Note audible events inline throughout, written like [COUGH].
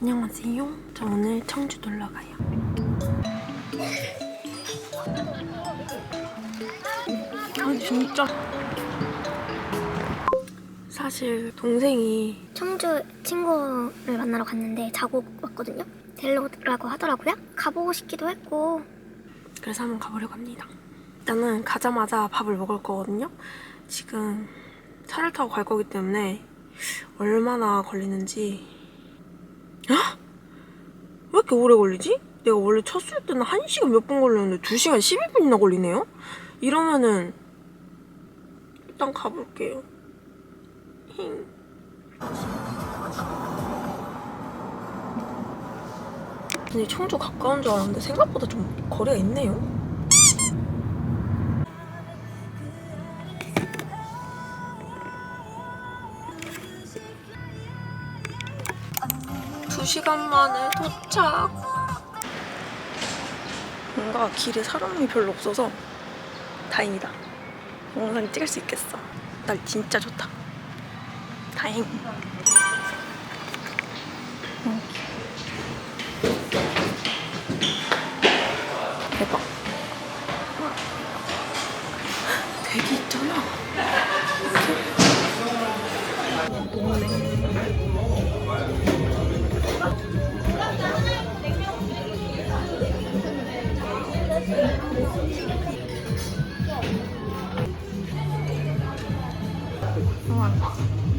안녕하세요. 저 오늘 청주 놀러 가요. 아 진짜. 사실 동생이 청주 친구를 만나러 갔는데 자고 왔거든요. 데려오라고 하더라고요. 가보고 싶기도 했고 그래서 한번 가보려고 합니다. 일단은 가자마자 밥을 먹을 거거든요. 지금 차를 타고 갈 거기 때문에 얼마나 걸리는지. 헉? 왜 이렇게 오래 걸리지? 내가 원래 쳤을 때는 1시간 몇 분 걸렸는데 2시간 12분이나 걸리네요? 이러면은 일단 가볼게요. 힝. 근데 청주 가까운 줄 알았는데 생각보다 좀 거리가 있네요. 두 시간 만에 도착. 뭔가 길에 사람이 별로 없어서 다행이다. 영상 찍을 수 있겠어. 날 진짜 좋다. 다행. 대 다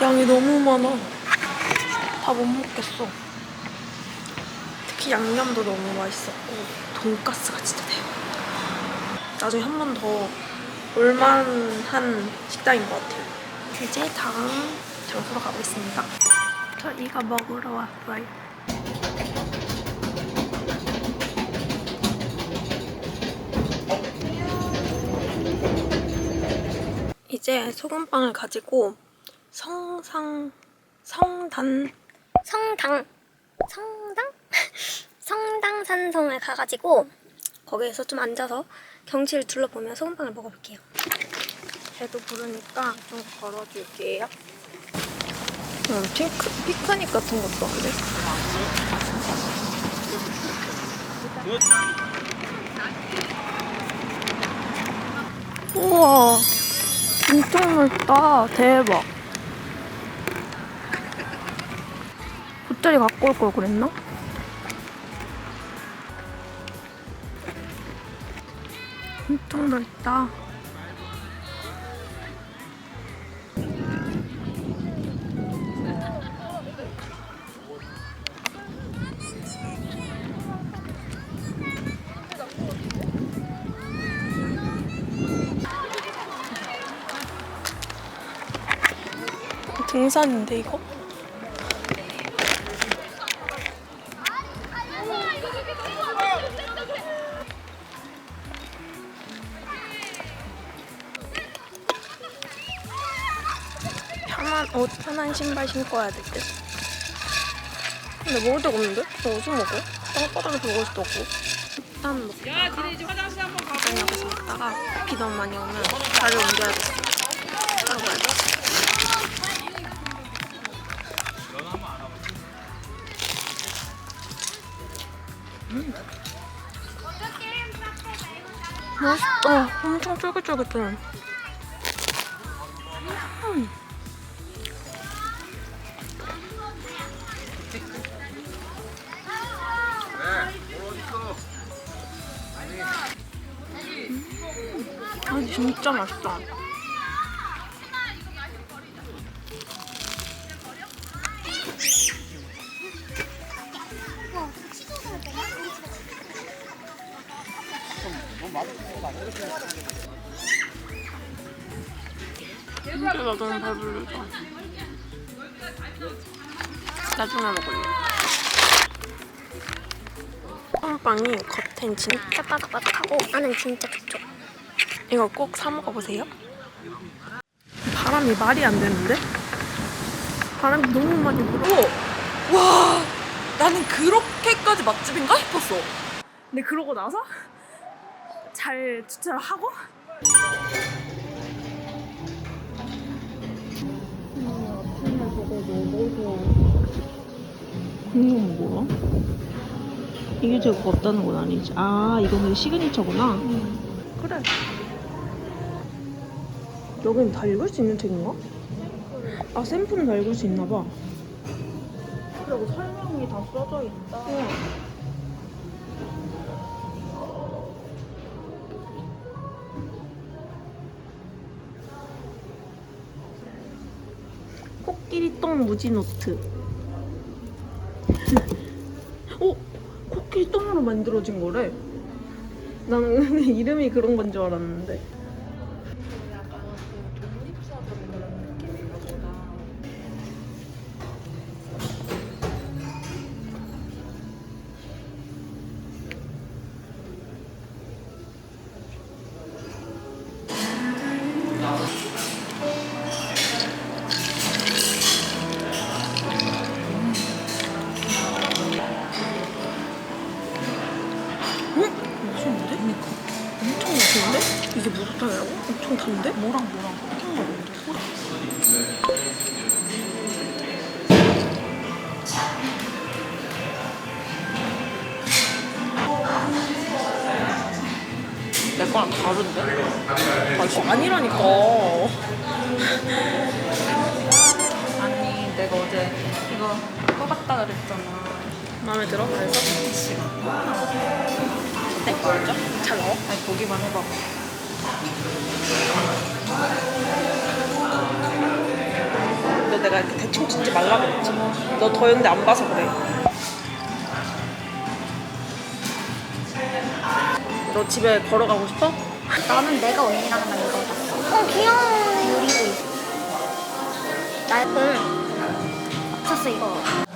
양이 너무 많아. 다 못 먹겠어. 특히 양념도 너무 맛있었고 돈가스가 진짜 대박. 나중에 한 번 더 올만한 식당인 것 같아요. 이제 다음 장소로 가보겠습니다. 저 이거 먹으러 왔어요. 이제 소금빵을 가지고 성상 성단 성당 성당 [LAUGHS] 성당산성을 가가지고 거기에서 좀 앉아서 경치를 둘러보며 소금빵을 먹어볼게요. 배도 부르니까 좀 걸어줄게요. 음, 핑크, 피크닉 같은 것도 한데. 우와, 엄청 넓다. 대박. 돗자리 갖고 올 걸 그랬나? 엄청 넓다. 등산인데 이거? 옷 편한 신발 신고 와야 될 듯. 근데 먹을 데가 없는데? 저 어디서 먹어? 땅바닥에서 먹을 수도 없고. 일단 먹다가 일단 여기서 먹다가 비 너무 많이 오면 자리를 옮겨야겠어. 바로 가야 돼. 맛있다. 엄청 쫄깃쫄깃해. 진짜 맛있다. 진짜 나 너무 배부르다. 나중에 먹을래. 빵빵이 겉엔 진짜 바삭바삭하고 안은 진짜 촉촉. 이거 꼭 사 먹어보세요. 바람이 말이 안 되는데? 바람이 너무 많이 불어. 와 나는 그렇게까지 맛집인가 싶었어 근데 그러고 나서 잘 주차를 하고 이건 뭐야? 이게 제가 없다는 건 아니지. 아, 이거는 시그니처구나. 그래. 여긴 다 읽을 수 있는 책인가? 아 샘플은 다 읽을 수 있나 봐. 그리고 설명이 다 써져 있다. 코끼리 똥 무지 노트. [LAUGHS] 어? 코끼리 똥으로 만들어진 거래. 근데 [LAUGHS] 이름이 그런 건 줄 알았는데. 이게 목욕탕이라고? 엄청 단데? 뭐랑 뭐랑 섞인 거 뭔데? 내 거랑 다른데? 아, 이거 아니라니까. [LAUGHS] 아니 내가 어제 이거 뽑았다 그랬잖아 마음에 들어? 그래서? 내 거죠? 잘 나와? 아니 보기만 해봐 너 내가 이렇게 대충 찍지 말라 그랬지? 너 더현대 안 봐서 그래. 너 집에 걸어가고 싶어? 나는 내가 언니랑 하는 거 봤어. 어 귀여워. 유리도 있어. 나 응. 샀어 이거.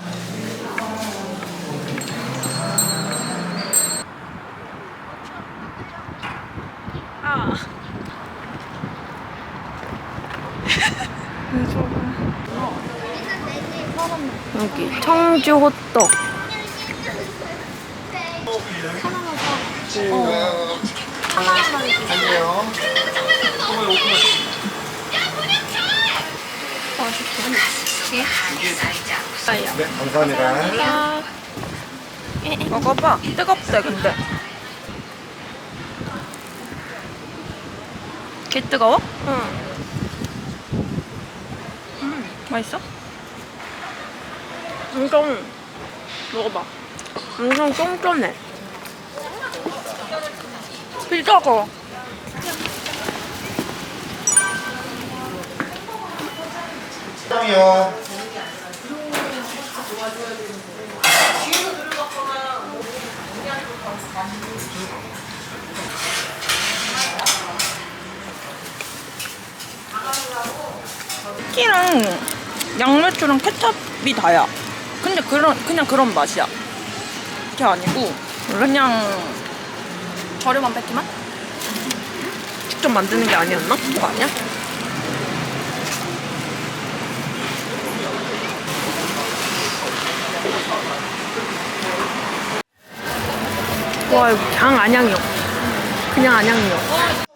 아. 여기 청주 호떡. 네, 감사합니다. 먹어봐 뜨겁대 근데 개 뜨거워? 응. 맛있어? 엄청 먹어봐. 엄청 쫀쫀해. 비싸고 요 치킨이랑 양배추랑 케첩이 다야. 근데 그런 그냥 그런 맛이야. 그게 아니고 그냥 저렴한 패티만? 직접 만드는 게 아니었나? 그거 아니야? 와 이거 장 안양이요. 그냥 안양이요.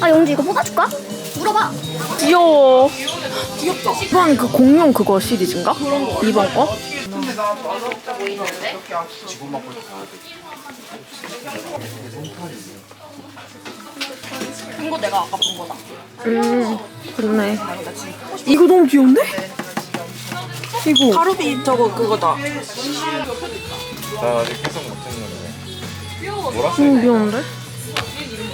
아, 영주 이거 뽑아줄까? 물어봐. 귀여워. 귀엽다. 이번 그 공룡 그거 시리즈인가? 그런 거. 이번 거? 이거 내가 아까 본 거다. 음, 그러네. 이거 너무 귀여운데? 이거. 하루비 저거 그거다. 나 아직 해석 못했는데. 너무 귀여운데?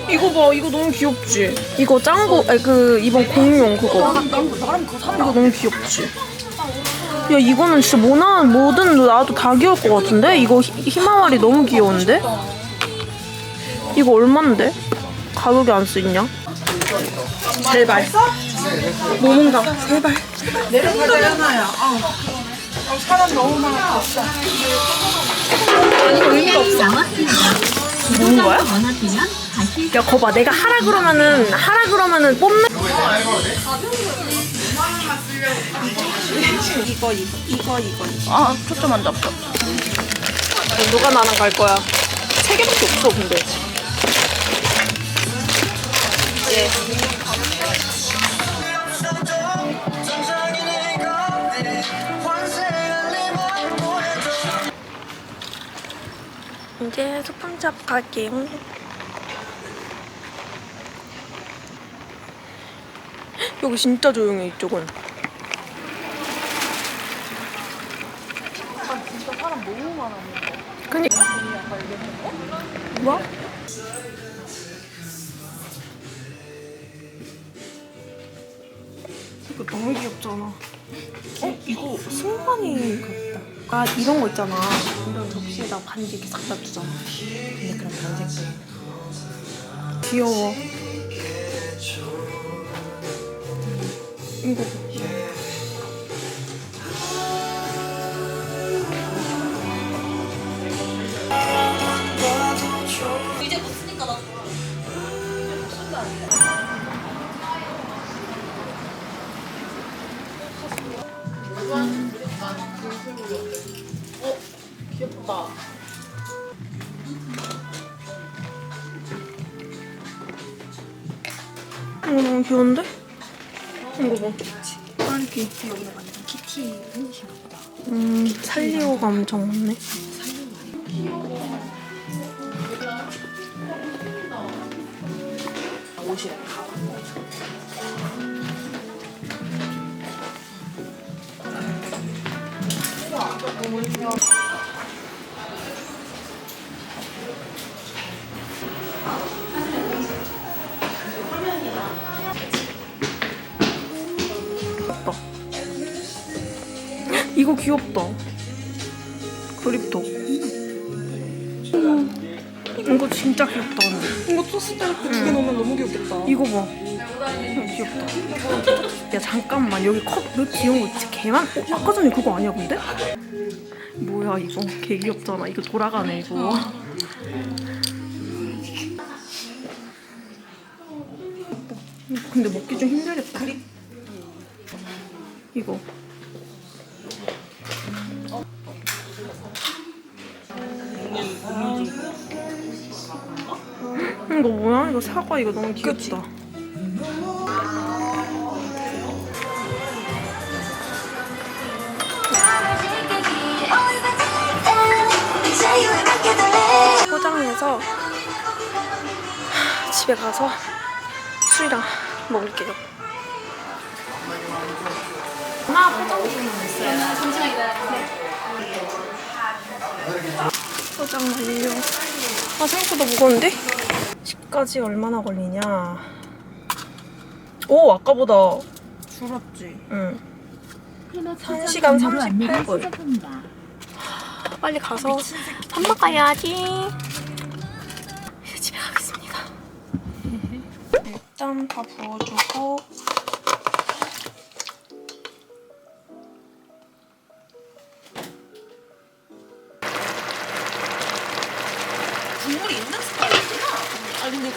이거 봐, 이거 너무 귀엽지? 이거 짱구, 아니 그 이번 공룡 그거. 이거 너무 귀엽지? 야 이거는 진짜 뭐나 뭐든 나도 다 귀여울 것 같은데? 이거 히, 희마와리 너무 귀여운데? 이거 얼만데? 가격이 안 쓰있냐? 제발. 뭐는가? 제발 내려가잖아요. 아, 사람 너무 많아. 뭐는 거야? 야 거봐 내가 하라 그러면은 하라 그러면은 뽐내 이거 이거 이거 이거 아, 초점 안 잡혀. 누가 나랑 갈 거야? 세 개밖에 없어 근데 이제 소품샵 갈게요. 여기 진짜 조용해 이쪽은. 그니까. 뭐? 이거 너무 귀엽잖아. 어? 이거 승관이 같다. 아 이런 거 있잖아. 반지 이렇게 싹 놔두잖아. 근데 그럼 반지 귀여워. 이거 이거 너무 귀여운데? 이거 봐. 딸기. 키티 팬이신가 보다. 음, 살리오가 엄청 많네. 귀엽다. 이거 귀엽다. 그립톡. 이거 진짜 귀엽다. 근데. 이거 토스트 이렇게 두개 넣으면 너무 귀엽겠다. 이거 봐. 이거 귀엽다. 야 잠깐만 여기 컵왜 귀여운 거 있지? 개만. 어, 아까 전에 그거 아니야 근데? 뭐야 이거 개 귀엽잖아. 이거 돌아가네 이거. 근데 먹기 좀 힘들겠다. 이거. 이거 뭐야? 이거 사과 이거 너무 귀엽다. 포장해서 집에 가서 술이랑 먹을게요. 엄마 포장 포장 완료. 아 생각보다 무거운데? 집까지 얼마나 걸리냐? 오 아까보다 줄었지. 응. 1시간 38분. 빨리 가서 밥 먹어야지. 집에 가겠습니다. 일단 다 부어주고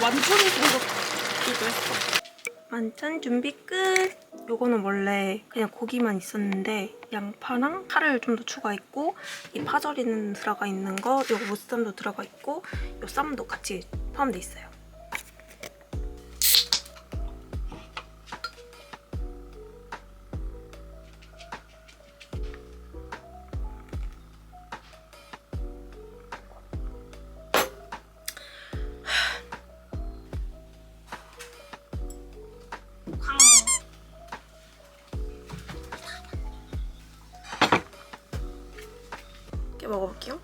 만천이 생각기도 했어. 만찬 준비 끝! 요거는 원래 그냥 고기만 있었는데 양파랑 파를 좀 더 추가했고 이 파절이는 들어가 있는 거 요거 무쌈도 들어가 있고 요 쌈도 같이 포함돼 있어요. 먹어볼게요.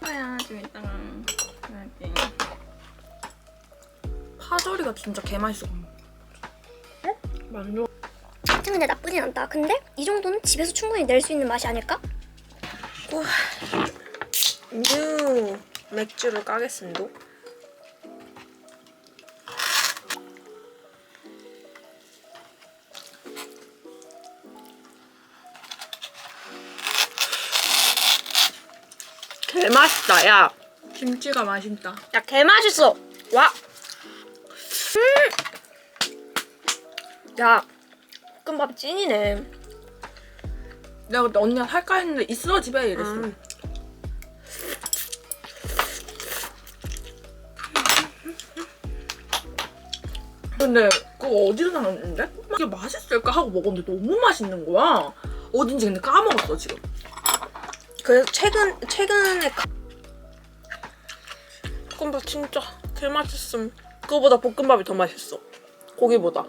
뭐야 좀 이따가 이렇게. 파절이가 진짜 개맛있어. 만두 근데 나쁘진 않다. 근데 이 정도는 집에서 충분히 낼 수 있는 맛이 아닐까? 뉴 맥주를 까겠습니다. 맛있다, 야. 김치가 맛있다. 야, 개 맛있어. 와. 음. 야, 볶음밥 찐이네. 내가 그때 언니가 살까 했는데 있어 집에 이랬어. 음. 근데 그거 어디서 나왔는데? 이게 맛있을까 하고 먹었는데 너무 맛있는 거야. 어딘지 근데 까먹었어 지금. 그래서 최근 최근에 가- 볶음밥 진짜 개맛있음. 그거보다 볶음밥이 더 맛있어. 고기보다.